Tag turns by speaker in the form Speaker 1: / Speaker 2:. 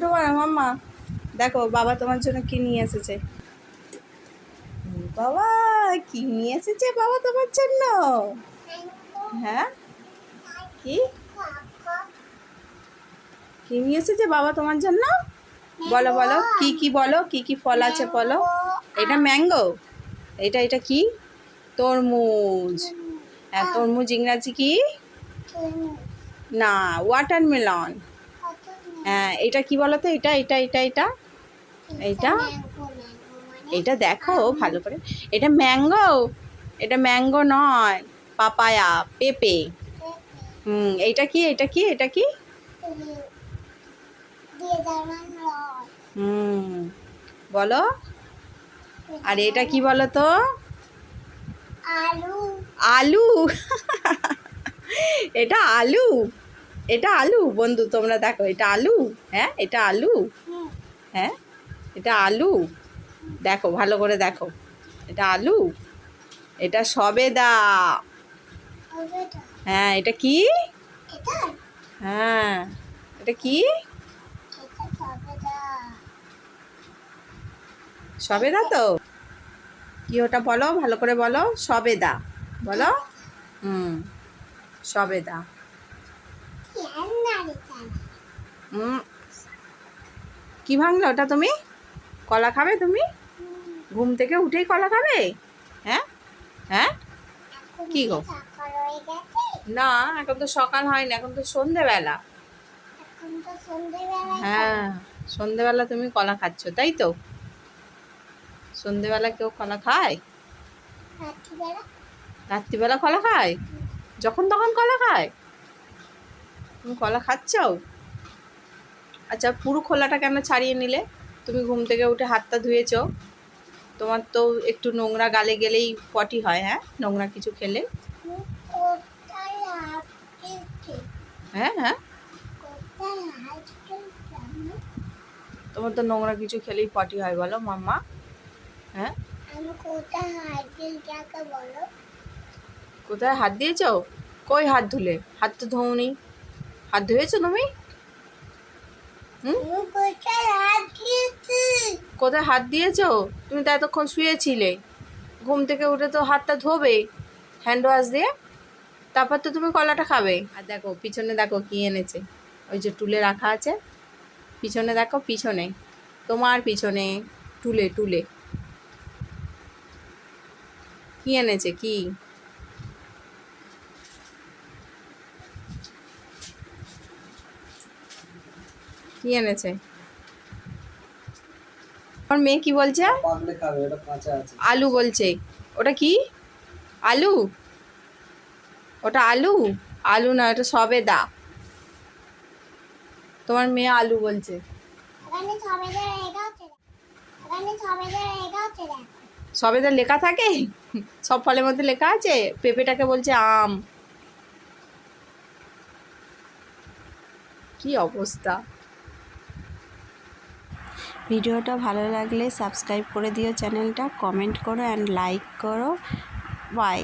Speaker 1: না মাম্মা। দেখো, বাবা তোমার জন্য কি নিয়ে এসেছে? বাবা, কি নিয়ে এসেছে বাবা তোমার জন্য? হ্যাঁ? কি? কি নিয়ে এসেছে বাবা তোমার জন্য? বলো বলো, কি কি বলো, কি কি ফল আছে বলো? এটা ম্যাঙ্গো? এটা এটা কি? তরমুজ। হ্যাঁ তরমুজ, ইংরাজি কি? না ওয়াটারমেলন এটা কি বলো তো এটা এটা এটা এটা। এইটা? এটা দেখো ভালো করে। এটা ম্যাঙ্গো? এটা ম্যাঙ্গো নয় পাপায়া পেঁপে। হুম এইটা কি এটা কি এটা কি? হুম বলো। আর এটা কি বলো তো
Speaker 2: আলু।
Speaker 1: আলু। এটা আলু। এটা আলু? বন্ধু, তোমরা দেখো, এটা আলু? হ্যাঁ এটা আলু? হ্যাঁ এটা আলু? দেখো, ভালো করে দেখো। এটা আলু? এটা সবেদা। হ্যাঁ এটা কি? হ্যাঁ এটা কি?
Speaker 2: সবেদা
Speaker 1: তো? কি ওটা বলো? ভালো করে বলো। সবেদা। বলো? হুম, সবেদা। কি ভাঙলো ওটা তুমি? কলা খাবে তুমি? ঘুম থেকে উঠেই কলা খাবে? হ্যাঁ? হ্যাঁ? কি গো? না, এখন তো সকাল হয় না এখন তো সন্ধেবেলা। হ্যাঁ সন্ধেবেলা তুমি কলা খাচ্ছ, তাই তো? সন্ধেবেলা কেউ কলা খায়?
Speaker 2: রাত্রিবেলা
Speaker 1: কলা খায়? যখন তখন কলা খায়? তুমি কলা খাচ্ছ আচ্ছা পুরো খোলাটা কেন ছাড়িয়ে নিলে? তুমি ঘুম থেকে উঠে হাতটা ধুয়েছো। তোমার তো একটু নোংরা গালে গেলেই পটি হয় হ্যাঁ? নোংরা কিছু খেলে। হ্যাঁ হ্যাঁ? তোমার তো নোংরা কিছু খেলেই পটি হয়, বলো মাম্মা। হ্যাঁ?
Speaker 2: কোথায় হাত
Speaker 1: দিয়েছ? কই হাত ধুলে? হাত তো ধোনি হাত ধুয়েছো তুমি
Speaker 2: কোথায় হাত দিয়েছ?
Speaker 1: তুমি তো এতক্ষণ শুয়েছিলে। ঘুম থেকে উঠে তো হাতটা ধোবে, হ্যান্ড ওয়াশ দিয়ে। তারপর তো তুমি কলাটা খাবে। আর দেখো, পিছনে দেখো কি এনেছে। ওই যে টুলে রাখা আছে। পিছনে দেখো, পিছনে। তোমার পিছনে টুলে টুলে। কি এনেছে, কি? কি এনেছে? আমার মেয়ে কি বলছে? আলু বলছে। ওটা কি? আলু? ওটা আলু? আলু না, ওটা সবেদা। তোমার মেয়ে আলু বলছে। সবেদা লেখা থাকে? সব ফলের মধ্যে লেখা আছে? পেঁপেটাকে বলছে আম। কি অবস্থা? ভিডিওটা ভালো লাগলে সাবস্ক্রাইব করে দিও চ্যানেলটা কমেন্ট করো অ্যান্ড লাইক করো। বাই